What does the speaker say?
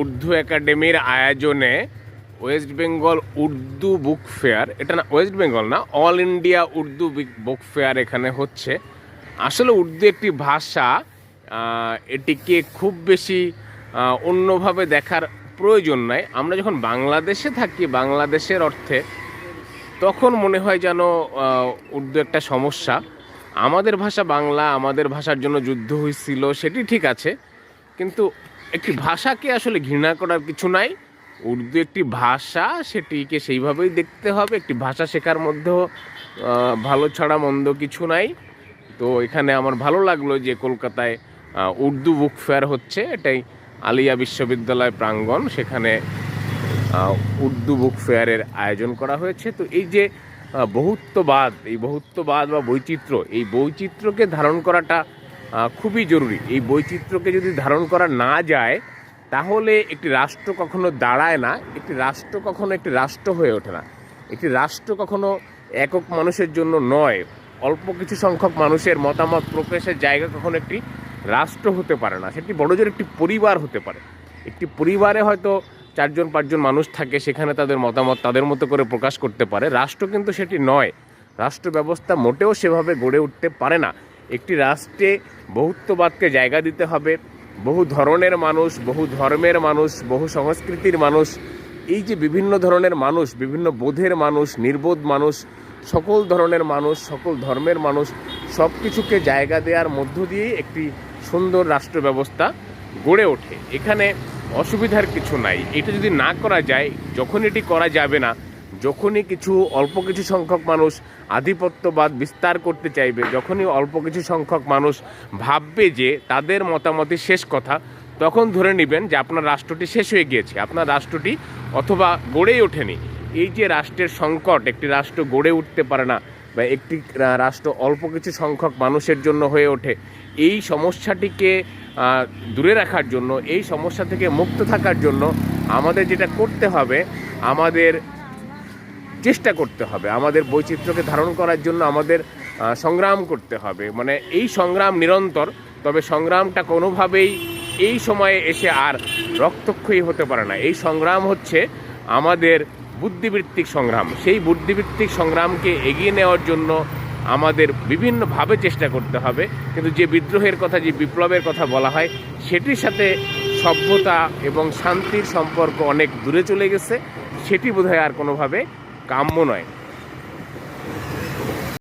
উর্দু একাডেমির আয়োজনে west Bengal Urdu book fair এটা না ওয়েস্ট বেঙ্গল না all India Urdu book fair এখানে হচ্ছে। আসলে উর্দু একটি ভাষা এটিকে খুব বেশি অন্যভাবে দেখার প্রয়োজন নাই। আমরা যখন বাংলাদেশে থাকি, বাংলাদেশের অর্থে, তখন মনে হয় যেন উর্দু একটা সমস্যা। আমাদের ভাষা বাংলা, আমাদের ভাষার জন্য যুদ্ধ হয়েছিল সেটি ঠিক আছে। কিন্তু একটি ভাষাকে আসলে ঘৃণা করার কিছু নাই। উর্দু একটি ভাষা, সেটিকে সেইভাবেই দেখতে হবে। একটি ভাষা শেখার মধ্যেও ভালো ছাড়া মন্দ কিছু নাই। তো এখানে আমার ভালো লাগল যে কলকাতায় উর্দু বুক ফেয়ার হচ্ছে। এটাই আলিয়া বিশ্ববিদ্যালয় প্রাঙ্গণ। সেখানে উর্দু বুক ফেয়ারের আয়োজন করা হয়েছে। তো এই যে বহুত্ববাদ, এই বহুত্ববাদ বা বৈচিত্র্য, এই বৈচিত্র্যকে ধারণ করাটা খুবই জরুরি। এই বৈচিত্র্যকে যদি ধারণ করা না যায়, তাহলে একটি রাষ্ট্র কখনো দাঁড়ায় না, একটি রাষ্ট্র কখনো একটি রাষ্ট্র হয়ে ওঠে না। একটি রাষ্ট্র কখনো একক মানুষের জন্য নয়, অল্প কিছু সংখ্যক মানুষের মতামত, প্রকাশের জায়গা কখনো একটি রাষ্ট্র হতে পারে না। সেটি বড়জোর একটি পরিবার হতে পারে। একটি পরিবারে হয়তো চারজন, পাঁচজন মানুষ থাকে, সেখানে তাদের মতামত তাদের মতো করে প্রকাশ করতে পারে। রাষ্ট্র কিন্তু সেটি নয়। রাষ্ট্র ব্যবস্থা মোটেও সেভাবে গড়ে উঠতে পারে না। একটি রাষ্ট্রে বহুত্ববাদকে জায়গা দিতে হবে, বহু ধরনের মানুষ, বহু ধর্মের মানুষ, বহু সংস্কৃতির মানুষ, এই যে বিভিন্ন ধরনের মানুষ, বিভিন্ন বোধের মানুষ, নির্বোধ মানুষ, সকল ধরনের মানুষ, সকল ধর্মের মানুষ সব কিছুকে জায়গা দেওয়ার মধ্য দিয়েই একটি সুন্দর রাষ্ট্র ব্যবস্থা গড়ে ওঠে। এখানে অসুবিধার কিছু নাই। এটা যদি না করা যায়, যখন এটি করা যাবে না যখনই কিছু, অল্প কিছু সংখ্যক মানুষ আধিপত্যবাদ বিস্তার করতে চাইবে, যখনই অল্প কিছু সংখ্যক মানুষ ভাববে যে তাদের মতামতই শেষ কথা, তখন ধরে নেবেন যে আপনার রাষ্ট্রটি শেষ হয়ে গিয়েছে। আপনার রাষ্ট্রটি অথবা গড়েই ওঠেনি। এই যে রাষ্ট্রের সংকট, একটি রাষ্ট্র গড়ে উঠতে পারে না বা একটি রাষ্ট্র অল্প কিছু সংখ্যক মানুষের জন্য হয়ে ওঠে, এই সমস্যাটিকে দূরে রাখার জন্য, এই সমস্যা থেকে মুক্ত থাকার জন্য আমাদের যেটা করতে হবে, আমাদের চেষ্টা করতে হবে। আমাদের বৈচিত্র্যকে ধারণ করার জন্য আমাদের সংগ্রাম করতে হবে। মানে এই সংগ্রাম নিরন্তর, তবে সংগ্রামটা কোনোভাবেই এই সময়ে এসে আর রক্তক্ষয়ী হতে পারে না। এই সংগ্রাম হচ্ছে আমাদের বুদ্ধিবৃত্তিক সংগ্রাম। সেই বুদ্ধিবৃত্তিক সংগ্রামকে এগিয়ে নেওয়ার জন্য আমাদের বিভিন্নভাবে চেষ্টা করতে হবে। কিন্তু যে বিদ্রোহের কথা, যে বিপ্লবের কথা বলা হয়, সেটির সাথে সভ্যতা এবং শান্তির সম্পর্ক অনেক দূরে চলে গেছে। সেটি বোধহয় আর কোনোভাবে কাম্য নয়।